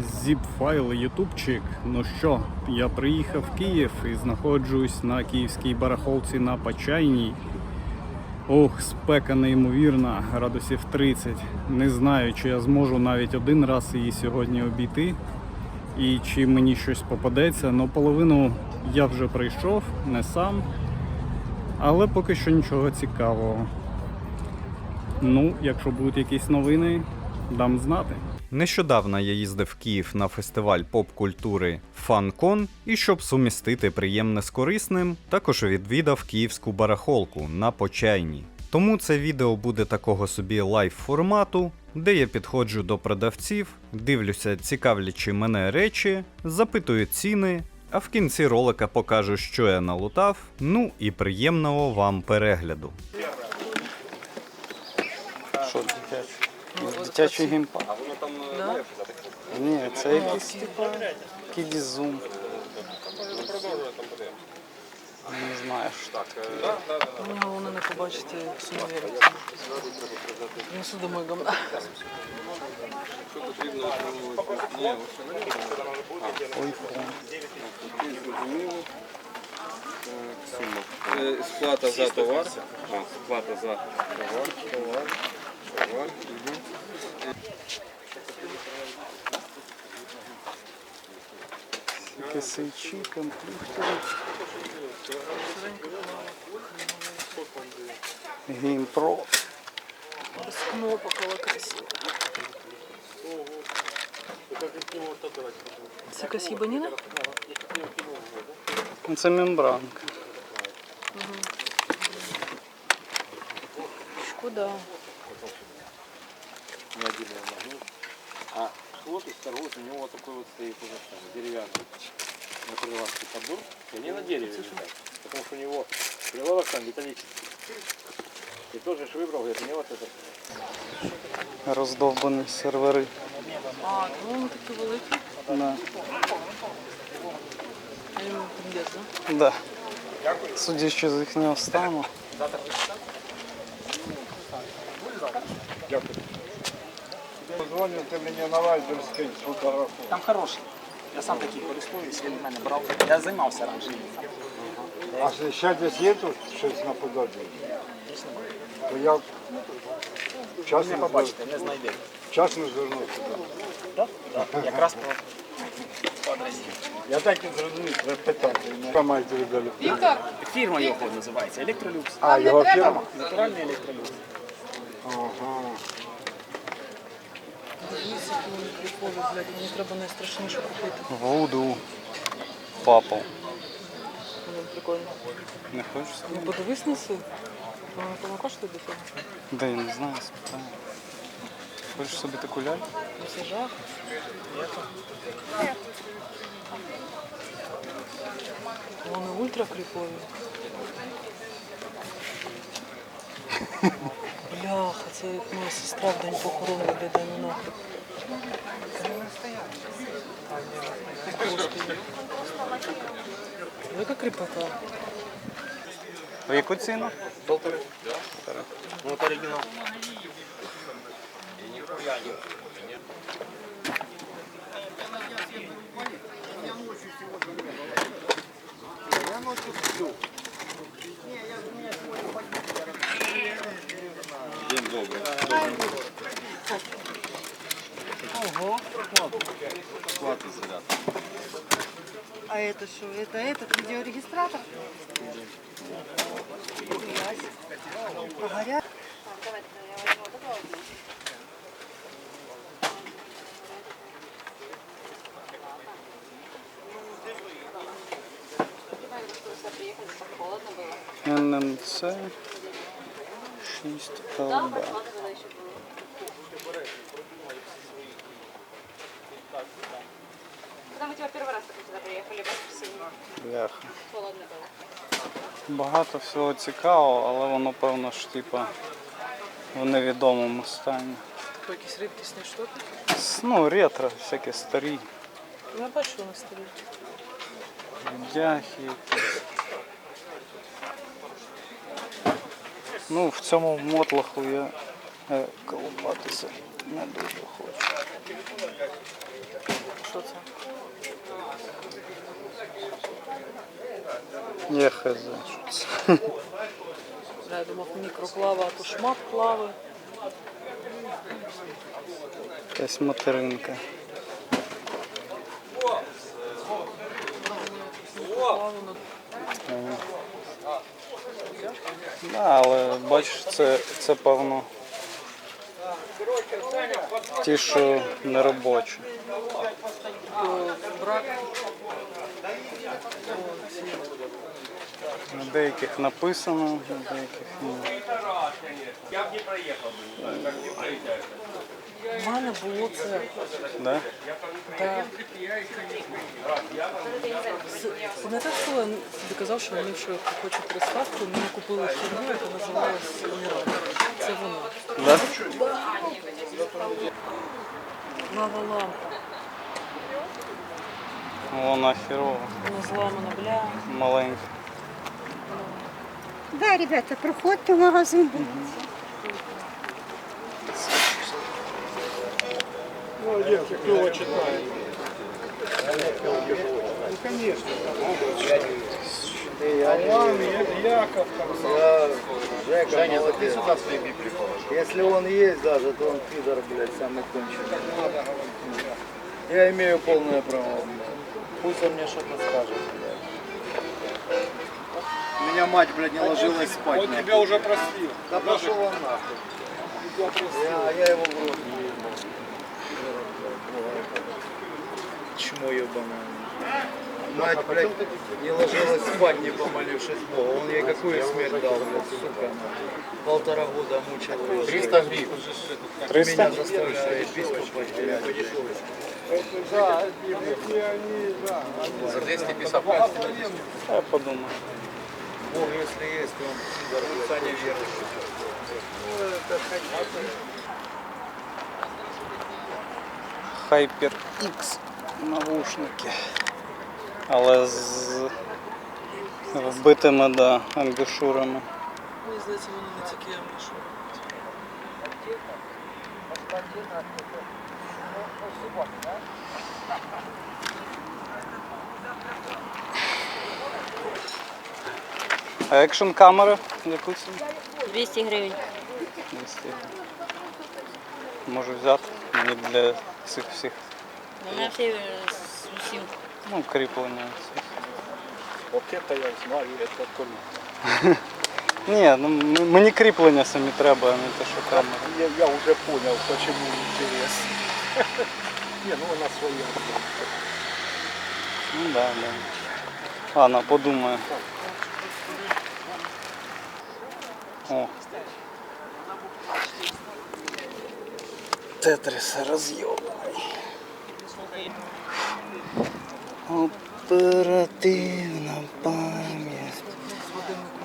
Зіп-файл ютубчик. Ну що, я приїхав в Київ і знаходжусь на київській барахолці на Почайній. Ох, спека неймовірна, градусів 30. Не знаю, чи я зможу навіть один раз її сьогодні обійти. І чи мені щось попадеться. Ну, половину я вже прийшов, не сам. Але поки що нічого цікавого. Ну, якщо будуть якісь новини, дам знати. Нещодавно я їздив в Київ на фестиваль поп-культури FunCon і щоб сумістити приємне з корисним, також відвідав київську барахолку на Почайні. Тому це відео буде такого собі лайв формату, де я підходжу до продавців, дивлюся цікавлячі мене речі, запитую ціни, а в кінці ролика покажу, що я налутав. Ну і приємного вам перегляду. Що дитячий? Дитячий геймпад? Да? Ні, це якийсь типа кідізум. Не знаю, що так. Мені головне не побачити сумовіру. Несу домой гамна. Ой, фон. Е, Сплата за товар. А, сплата за товар. Товар. Товар. Мгм. Кисичі, комп'ютери. Геймпро. Без кнопок, але красиво. Це якась їбаніна? Це мембранка. Шкода. Не отдельный магнит. А хлопец, торговец, у него вот такой вот стоит уже там, деревянный на прилавке подбор. И они на дереве лежат. Потому что у него прилавок там металлический. И тоже ж выбрал, говорит, мне вот это. Роздовбані сервери. А, ну вони такі великі. Да. А йому трендець, да? Да. Судячи з їхнього стану. Позвоню, ти мені на вайбер скинь фотографу. Там хороший. Я сам такий користуюсь, він в мене брав. Я займався раніше. А ще- десь є тут щось наподобі? То я Не вчасно, звер... побачите, не знайдете. вчасно звернувся. Так? Так. Якраз по, по адресі. Я так і зрозумів, ви питати. Що маєте віддалі? Фірма його називається Електролюкс. А, його фірма? Натуральний електролюкс. Ага. Дивіться, які вони блядь. Мені треба найстрашніше купити. Вуду. Папа. Вони прикольно. Не хочеш? Ну подивись на це. Воно тому коштує до цього? Да я не знаю, спитаю. Хочеш собі таку ляльку? Ну це жах. Вони ультра кріпові. Бляха, це як моя сестра в день ну нахуй. Господи. Яка кріпота? В яку ціну? Ну, це оригінал. День добрый. Ого. Сплата заряд. А это что? Это этот видеорегистратор? А горят? НМЦ 6 ЛБ. Когда мы типа первый раз только сюда приехали, в воскресенье. Бляха. Холодно было. Багато всього цікавого, але воно певно ж типа в невідомому стані. Такі якісь рідкісні штуки. С- Ну, ретро, всякі старі. Я бачу, вони старі. Дяхи якісь. Ну, в цьому мотлаху я е, колупатися не дуже хочу. Що це? Я хз, Я думав, мікроплава, а то шмат плави. Якась материнка. Да, але бачиш, це, це певно. Ті, що не робочі. На деяких написано, на деяких ні. У мене було це. Да? Да. З- Пам'ятаєш, коли я тобі казав, що вони що хочуть приставку, мені купили фірму, яка називалась Мірай. Це воно. Да? Лава лампа. Вона херова, Вона зламана, бля. маленька. Да, ребята, проходьте в магазин. Женя, вот ты сюда свои Библии положи. Если он есть даже, то он пидор, блядь, самый конченый. Я имею полное право. Пусть он мне что-то скажет, блядь. Меня мать, блядь, не ложилась спать. Он тебя уже простил. Да пошел он нахуй. Я, я его в рот не напрямую банально. Мать, а блядь, не ложилась спать, не помолившись Богу. Он ей какую смерть дал, блядь, сука. Полтора года мучил. 300 гривен. 300 Меня заставили епископа терять. За 200 писал, Я подумаю. Бог, если есть, то он до не верит. Хайпер это хотя Hyper X. навушники. Але з вбитими да, амбішурами. Мені здається, вони не такі, а що. А екшн камера яку ціну? 200 гривень. 200. Можу взяти мені для цих всіх У мене всі з усім. ну, кріплення. ці. Вот это я знаю, это Толя. Ні, ну м- мені кріплення самі треба, а не те, що камера. Я, я уже понял, почему интерес. Не, ну она своя. Ну да, да. Ладно, подумаю. О. Тетрис роз'єбаний. Оперативна пам'ять.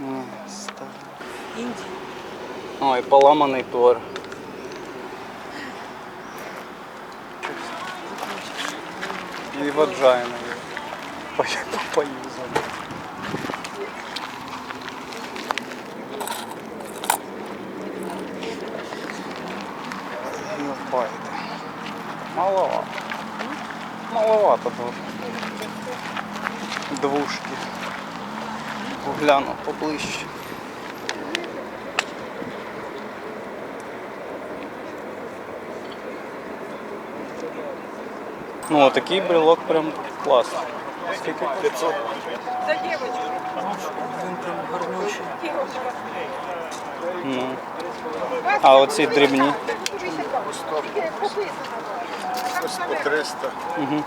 А, стара. Індії. Ой, поламаний тор. І ваджайна. Поюзано. Ну, файти. Маловато. Маловато двох. Двушки. Погляну поближче. Ну, такий брелок прям класний. Скільки? 500. Він прям гарнючий. Ну. А оці дрібні. Ось по 300. Угу.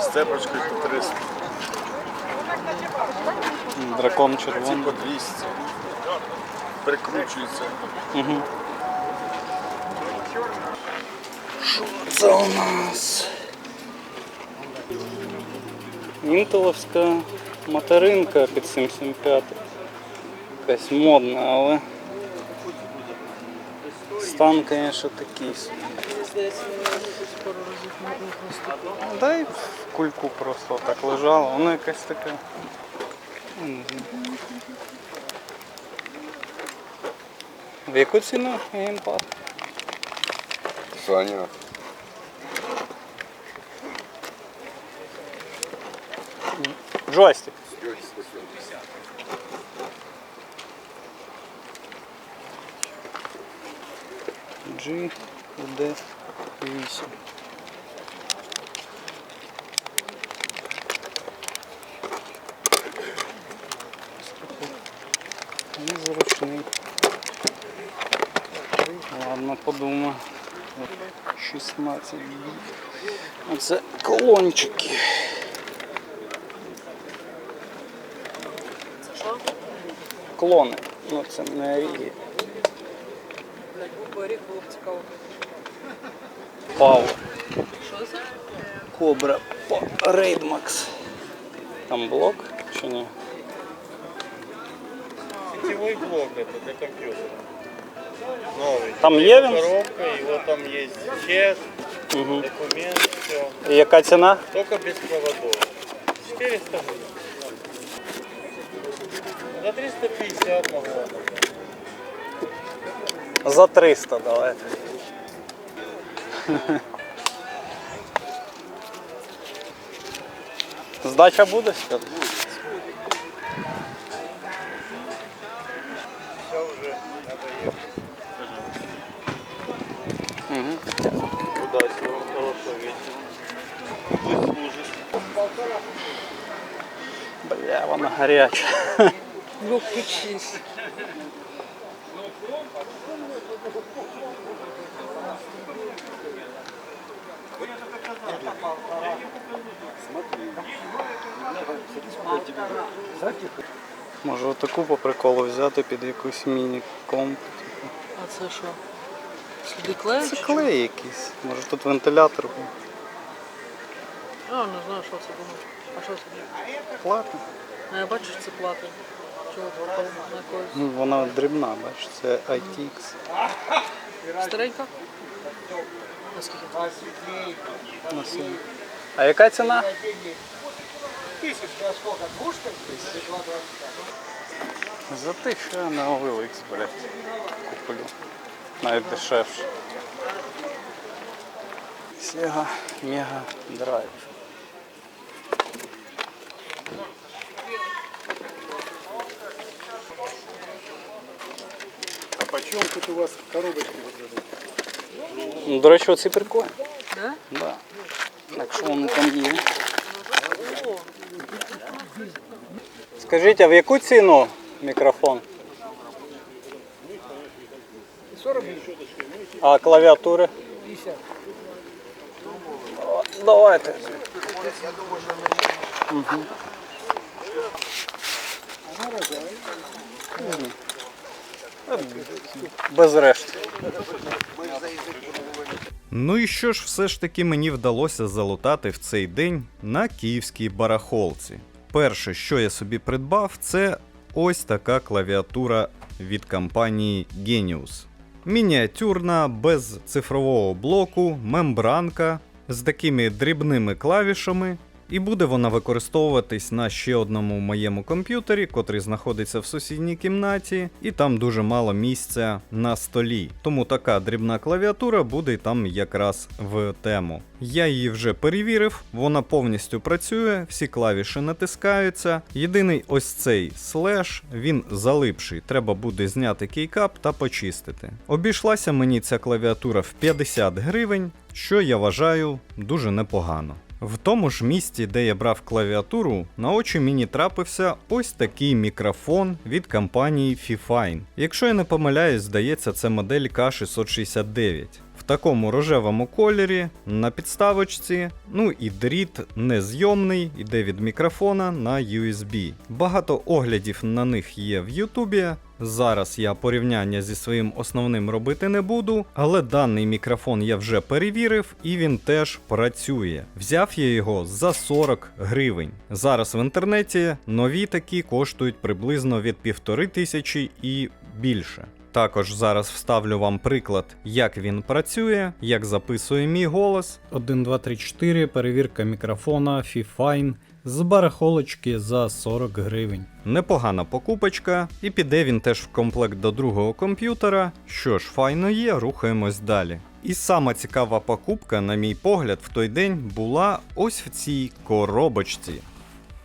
З цепочкою по 300. Дракон Ці червоний. по 200. Прикручується. Угу. Що це у нас? Інтеловська материнка під 775. Якась модна, але стан, звісно, такий. пару разів наступив. Да і в кульку просто так лежало, воно якась таке. В яку ціну імпакт? Саня. Джойстик. G, D, 8. Ладно, подумаю. От 16 гіг. Оце колончики. Це що? Клони. Ну це не ріги. Блядь, буква оріх було б цікаво. Пау. Що це? Кобра по Рейдмакс. Там блок чи ні? Сетевой блок это для компьютера. Новый. Там є він? Коробка, его там есть чек, Угу. документ, все. І яка ціна? Только без проводов. 400 гривен. За 350 могу. За 300 давайте. Здача буде? Все Бля, вона гаряча. Ну, включись. Може отаку по приколу взяти під якусь міні-комп. А це що? Сліди клею? Це клей якийсь. Може тут вентилятор був. Що? А, не знаю, що це було. А що це? Платно. Ну, я бачу, що це плата. Чого на якоїсь? Ну, Вона дрібна, бачиш, це ITX. Старенька? Наскільки? На сумі. А яка ціна? За тисячу я на OLX, блядь, куплю. Навіть дешевше. Sega Mega Drive. почем тут у вас коробочки вот Ну, До речі, оці прикольні. Да? Да. Якщо вони там є. Скажіть, а в яку ціну мікрофон? 40 А клавіатури? 50. О, Давайте. Мгм. Мгм. Без решти. Ну і що ж все ж таки мені вдалося залутати в цей день на київській барахолці. Перше, що я собі придбав, це ось така клавіатура від компанії Genius. Мініатюрна, без цифрового блоку, мембранка з такими дрібними клавішами. І буде вона використовуватись на ще одному моєму комп'ютері, котрий знаходиться в сусідній кімнаті, і там дуже мало місця на столі. Тому така дрібна клавіатура буде там якраз в тему. Я її вже перевірив, вона повністю працює, всі клавіші натискаються. Єдиний ось цей слеш, він залипший. Треба буде зняти кейкап та почистити. Обійшлася мені ця клавіатура в 50 гривень, що я вважаю дуже непогано. В тому ж місці, де я брав клавіатуру, на очі мені трапився ось такий мікрофон від компанії Fifine. Якщо я не помиляюсь, здається, це модель K669. В такому рожевому кольорі, на підставочці, ну і дріт незйомний, іде від мікрофона на USB. Багато оглядів на них є в Ютубі. Зараз я порівняння зі своїм основним робити не буду, але даний мікрофон я вже перевірив і він теж працює. Взяв я його за 40 гривень. Зараз в інтернеті нові такі коштують приблизно від півтори тисячі і більше. Також зараз вставлю вам приклад, як він працює, як записує мій голос. 1, 2, 3, 4, перевірка мікрофона Fifine з барахолочки за 40 гривень. Непогана покупочка, і піде він теж в комплект до другого комп'ютера. Що ж, файно є, рухаємось далі. І сама цікава покупка, на мій погляд, в той день була ось в цій коробочці.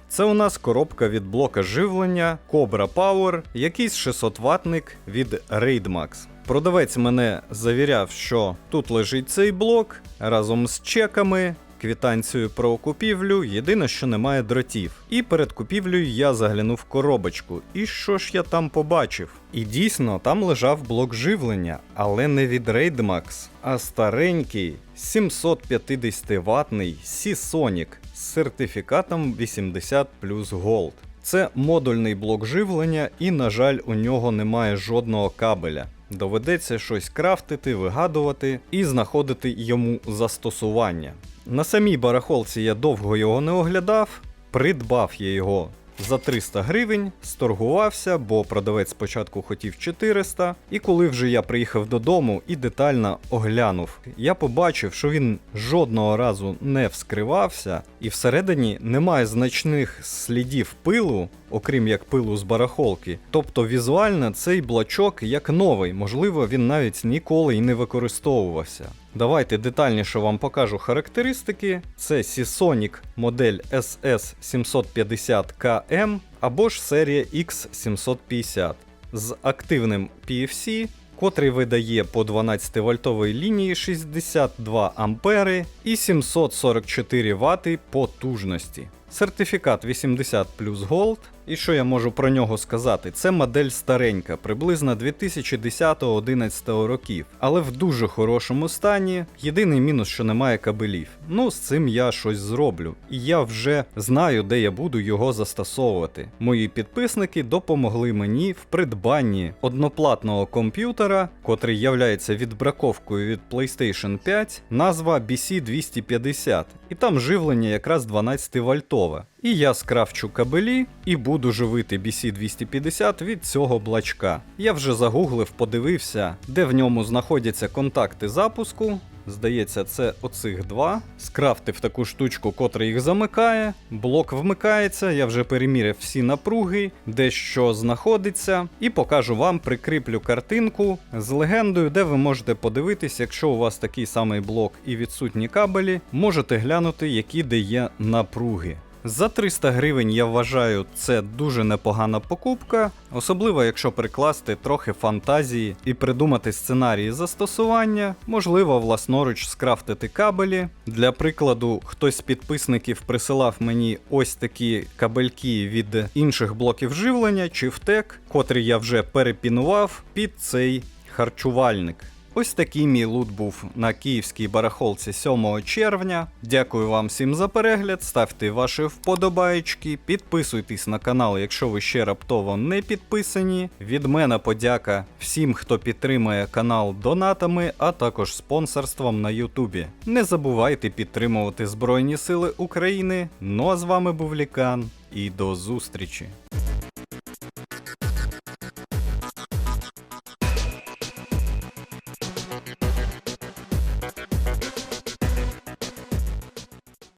Це у нас коробка від блока живлення Cobra Power, якийсь 600 ватник від Raidmax. Продавець мене завіряв, що тут лежить цей блок разом з чеками, квітанцією про купівлю, єдине, що немає дротів. І перед купівлею я заглянув в коробочку. І що ж я там побачив? І дійсно, там лежав блок живлення, але не від Raidmax, а старенький 750 ватний Seasonic з сертифікатом 80 плюс Gold. Це модульний блок живлення, і, на жаль, у нього немає жодного кабеля. Доведеться щось крафтити, вигадувати і знаходити йому застосування. На самій барахолці я довго його не оглядав, придбав я його за 300 гривень, сторгувався, бо продавець спочатку хотів 400. І коли вже я приїхав додому і детально оглянув, я побачив, що він жодного разу не вскривався, і всередині немає значних слідів пилу, окрім як пилу з барахолки. Тобто візуально цей блочок як новий, можливо, він навіть ніколи і не використовувався. Давайте детальніше вам покажу характеристики. Це Seasonic модель SS750KM або ж серія X750 з активним PFC, котрий видає по 12 вольтовій лінії 62 ампери і 744 Вт потужності. Сертифікат 80 плюс Gold. І що я можу про нього сказати? Це модель старенька, приблизно 2010-11 років, але в дуже хорошому стані. Єдиний мінус, що немає кабелів. Ну, з цим я щось зроблю. І я вже знаю, де я буду його застосовувати. Мої підписники допомогли мені в придбанні одноплатного комп'ютера, котрий являється відбраковкою від PlayStation 5, назва BC250. І там живлення якраз 12 вольтове. І я скрафчу кабелі і буду живити BC250 від цього блачка. Я вже загуглив, подивився, де в ньому знаходяться контакти запуску. Здається, це оцих два. Скрафтив таку штучку, котра їх замикає. Блок вмикається, я вже переміряв всі напруги, де що знаходиться, і покажу вам, прикріплю картинку з легендою, де ви можете подивитись, якщо у вас такий самий блок і відсутні кабелі, можете глянути, які де є напруги. За 300 гривень я вважаю, це дуже непогана покупка, особливо якщо прикласти трохи фантазії і придумати сценарії застосування, можливо, власноруч скрафтити кабелі. Для прикладу, хтось з підписників присилав мені ось такі кабельки від інших блоків живлення чи втек, котрі я вже перепінував під цей харчувальник. Ось такий мій лут був на київській барахолці 7 червня. Дякую вам всім за перегляд. Ставте ваші вподобаєчки, підписуйтесь на канал, якщо ви ще раптово не підписані. Від мене подяка всім, хто підтримує канал донатами, а також спонсорством на Ютубі. Не забувайте підтримувати Збройні Сили України. Ну а з вами був Лікан і до зустрічі!